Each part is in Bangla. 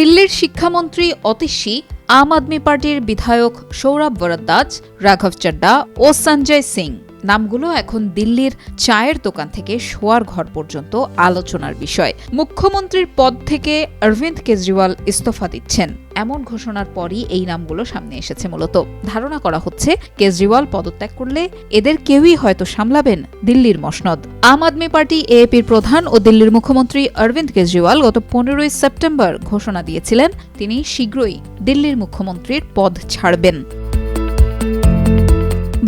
দিল্লির শিক্ষামন্ত্রী অতিশী, আম আদমি পার্টির বিধায়ক সৌরভ বরদ্দাজ রাঘব চাড্ডা ও সঞ্জয় সিং। নামগুলো এখন দিল্লির চায়ের দোকান থেকে শোয়ার ঘর পর্যন্ত আলোচনার বিষয়। মুখ্যমন্ত্রীর পদ থেকে অরবিন্দ কেজরিওয়াল ইস্তফা দিচ্ছেন। এমন ঘোষণার পরই এই নামগুলো সামনে এসেছে মূলত। ধারণা করা হচ্ছে, কেজরিওয়াল পদত্যাগ করলে এদের কেউই হয়তো সামলাবেন দিল্লির মসনদ। আম আদমি পার্টি এএপির প্রধান ও দিল্লির মুখ্যমন্ত্রী অরবিন্দ কেজরিওয়াল গত পনেরোই সেপ্টেম্বর ঘোষণা দিয়েছিলেন, তিনি শীঘ্রই দিল্লির মুখ্যমন্ত্রীর পদ ছাড়বেন।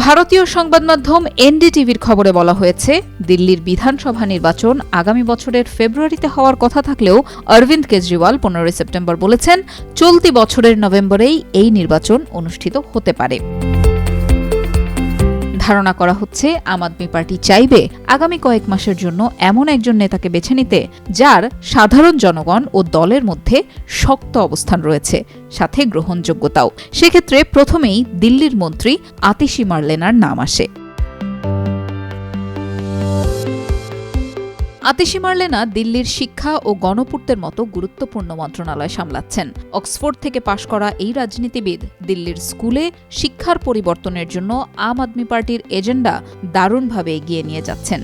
ভারতীয় সংবাদ মাধ্যম এনডিটিভির খবরে বলা হয়েছে, দিল্লির বিধানসভা নির্বাচন আগামী বছরের ফেব্রুয়ারিতে হওয়ার কথা থাকলেও অরবিন্দ কেজরিওয়াল পনেরোই সেপ্টেম্বর বলেছেন, চলতি বছরের নভেম্বরেই এই নির্বাচন অনুষ্ঠিত হতে পারে। ধারণা করা হচ্ছে আম আদমি পার্টি চাইবে আগামী কয়েক মাসের জন্য এমন একজন নেতাকে বেছে নিতে, যার সাধারণ জনগণ ও দলের মধ্যে শক্ত অবস্থান রয়েছে, সাথে গ্রহণযোগ্যতাও। সেক্ষেত্রে প্রথমেই দিল্লির মন্ত্রী আতিশি মার্লেনার নাম আসে। আতিশি মার্লেনা দিল্লির শিক্ষা ও গণপূর্তের মতো গুরুত্বপূর্ণ মন্ত্রণালয় সামলাচ্ছেন। অক্সফোর্ড থেকে পাশ করা এই রাজনীতিবিদ দিল্লির স্কুলে শিক্ষার পরিবর্তনের জন্য আম আদমি পার্টির এজেন্ডা দারুণভাবে এগিয়ে নিয়ে যাচ্ছেন।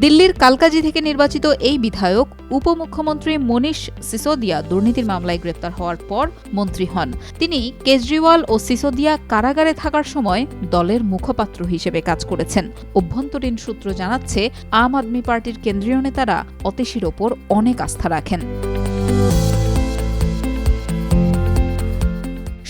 দিল্লির কালকাজি থেকে নির্বাচিত এই বিধায়ক উপমুখ্যমন্ত্রী মনীষ সিসোদিয়া দুর্নীতির মামলায় গ্রেপ্তার হওয়ার পর মন্ত্রী হন। তিনি কেজরিওয়াল ও সিসোদিয়া কারাগারে থাকার সময় দলের মুখপাত্র হিসেবে কাজ করেছেন। অভ্যন্তরীণ সূত্র জানাচ্ছে, আম আদমি পার্টির কেন্দ্রীয় নেতারা অতিশির ওপর অনেক আস্থা রাখেন।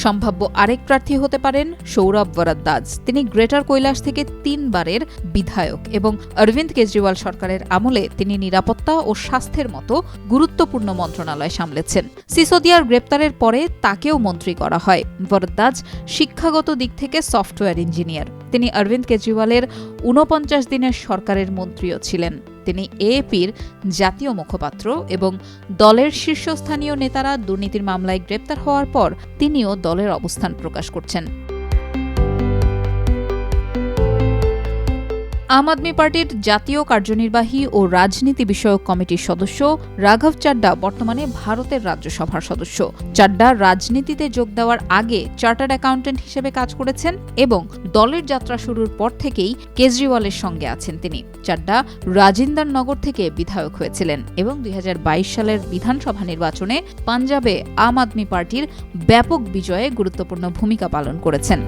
সম্ভাব্য আরেক প্রার্থী হতে পারেন সৌরভ বরাদ্দাজ। তিনি গ্রেটার কৈলাস থেকে তিনবারের বিধায়ক এবং অরবিন্দ কেজরিওয়াল সরকারের আমলে তিনি নিরাপত্তা ও স্বাস্থ্যের মতো গুরুত্বপূর্ণ মন্ত্রণালয় সামলেছেন। সিসোদিয়ার গ্রেপ্তারের পরে তাকেও মন্ত্রী করা হয়। বরদ্দাজ শিক্ষাগত দিক থেকে সফটওয়্যার ইঞ্জিনিয়ার। তিনি অরবিন্দ কেজরিওয়ালের ঊনপঞ্চাশ দিনের সরকারের মন্ত্রীও ছিলেন। তিনি এএপির জাতীয় মুখপাত্র এবং দলের শীর্ষস্থানীয় নেতারা দুর্নীতির মামলায় গ্রেপ্তার হওয়ার পর তিনিও দলের অবস্থান প্রকাশ করছেন। আম আদমি পার্টির জাতীয় কার্যনির্বাহী ও রাজনীতি বিষয়ক কমিটির সদস্য রাঘব চাড্ডা বর্তমানে ভারতের রাজ্যসভার সদস্য। চাড্ডা রাজনীতিতে যোগ দেওয়ার আগে চার্টার্ড অ্যাকাউন্টেন্ট হিসেবে কাজ করেছেন এবং দলের যাত্রা শুরুর পর থেকেই কেজরিওয়ালের সঙ্গে আছেন তিনি। চাড্ডা রাজিন্দার নগর থেকে বিধায়ক হয়েছিলেন এবং দুই হাজার বাইশ সালের বিধানসভা নির্বাচনে পাঞ্জাবে আম আদমি পার্টির ব্যাপক বিজয়ে গুরুত্বপূর্ণ ভূমিকা পালন করেছেন।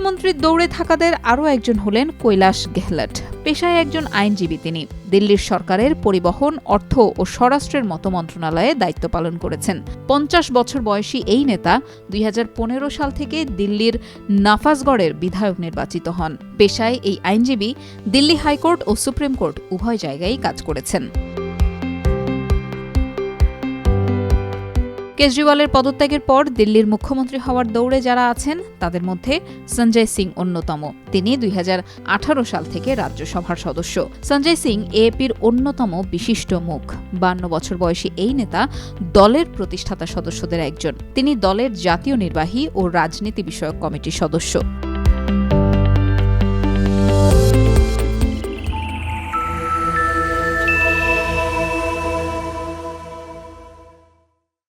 মুখ্যমন্ত্রীর দৌড়ে থাকাদের আরও একজন হলেন কৈলাস গেহলট। পেশায় একজন আইনজীবী তিনি। দিল্লির সরকারের পরিবহন, অর্থ ও স্বরাষ্ট্রের মতো মন্ত্রণালয়ে দায়িত্ব পালন করেছেন। পঞ্চাশ বছর বয়সী এই নেতা দুই হাজার পনেরো সাল থেকে দিল্লির নাফাজগড়ের বিধায়ক নির্বাচিত হন। পেশায় এই আইনজীবী দিল্লি হাইকোর্ট ও সুপ্রিম কোর্ট উভয় জায়গায় কাজ করেছেন। কেজরিওয়ালের পদত্যাগের পর দিল্লির মুখ্যমন্ত্রী হওয়ার দৌড়ে যারা আছেন, তাদের মধ্যে সঞ্জয় সিং অন্যতম। তিনি দুই হাজার আঠারো সাল থেকে রাজ্যসভার সদস্য। সঞ্জয় সিং এপির অন্যতম বিশিষ্ট মুখ। বান্ন বছর বয়সী এই নেতা দলের প্রতিষ্ঠাতা সদস্যদের একজন। তিনি দলের জাতীয় নির্বাহী ও রাজনীতি বিষয়ক কমিটির সদস্য।